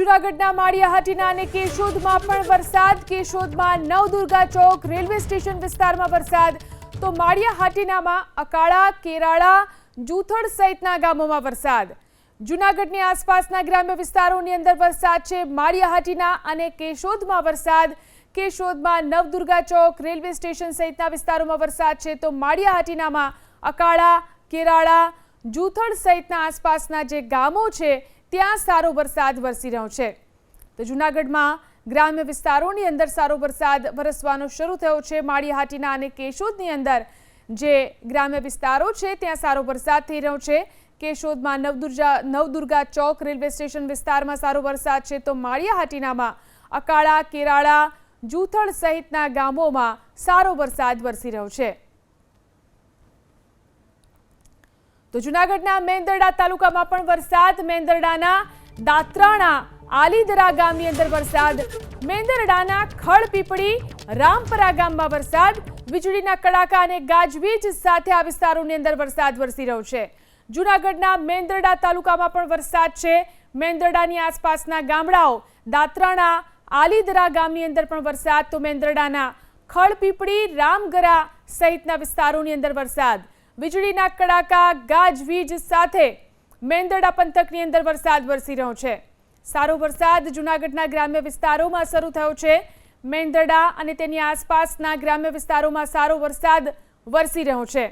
જૂનાગઢના માળિયાહાટીના અને કેશોદમાં પણ વરસાદ. કેશોદમાં નવદુર્ગા ચોક, રેલવે સ્ટેશન વિસ્તારમાં વરસાદ. તો માળિયાહાટીનામાં અકાળા, કેરાળા જૂથડ સહિતના ગામોમાં વરસાદ. જૂનાગઢની આસપાસના ગ્રામ્ય વિસ્તારોની અંદર વરસાદ છે. માળિયાહાટીના અને કેશોદમાં વરસાદ. કેશોદમાં નવદુર્ગા ચોક, રેલવે સ્ટેશન સહિતના વિસ્તારોમાં વરસાદ છે. તો માળિયાહાટીનામાં અકાળા, કેરાળા, જૂથળ સહિતના આસપાસના જે ગામો છે ત્યાં સારો વરસાદ વરસી રહ્યો છે. તો જૂનાગઢમાં ગ્રામ્ય વિસ્તારોની અંદર સારો વરસાદ વરસવાનો શરૂ થયો છે. માળીહાટીના અને કેશોદની અંદર જે ગ્રામ્ય વિસ્તારો છે, ત્યાં સારો વરસાદ થઈ રહ્યો છે. કેશોદમાં નવદુર્જા, નવદુર્ગા ચોક રેલવે સ્ટેશન વિસ્તારમાં સારો વરસાદ છે. તો માળિયાહાટીનામાં અકાળા, કેરાળા, જૂથળ સહિતના ગામોમાં સારો વરસાદ વરસી રહ્યો છે. તો જૂનાગઢના મેંદરડા તાલુકામાં પણ વરસાદ. મેંદરડાના દાત્રાણા આલીદરા ગામની અંદર વરસાદ. મેંદરડાના ખળપીપળી રામપરા ગામમાં વરસાદ. વીજળીના કડાકા અને ગાજવીજ સાથે આ વિસ્તારોની અંદર વરસાદ વરસી રહ્યો છે. જૂનાગઢના મેંદરડા તાલુકામાં પણ વરસાદ છે. મેંદરડાની આસપાસના ગામડાઓ દાત્રાણા, આલીદરા ગામની અંદર પણ વરસાદ. તો મેંદરડાના ખળપીપળી રામગરા સહિતના વિસ્તારોની અંદર વરસાદ. વીજળીના કડાકા ગાજવીજ સાથે મેંદરડા પંથકની અંદર વરસાદ વરસી રહ્યો છે. સારો વરસાદ જૂનાગઢના ગ્રામ્ય વિસ્તારોમાં શરૂ થયો છે. મેંદરડા અને તેની આસપાસના ગ્રામ્ય વિસ્તારોમાં સારો વરસાદ વરસી રહ્યો છે.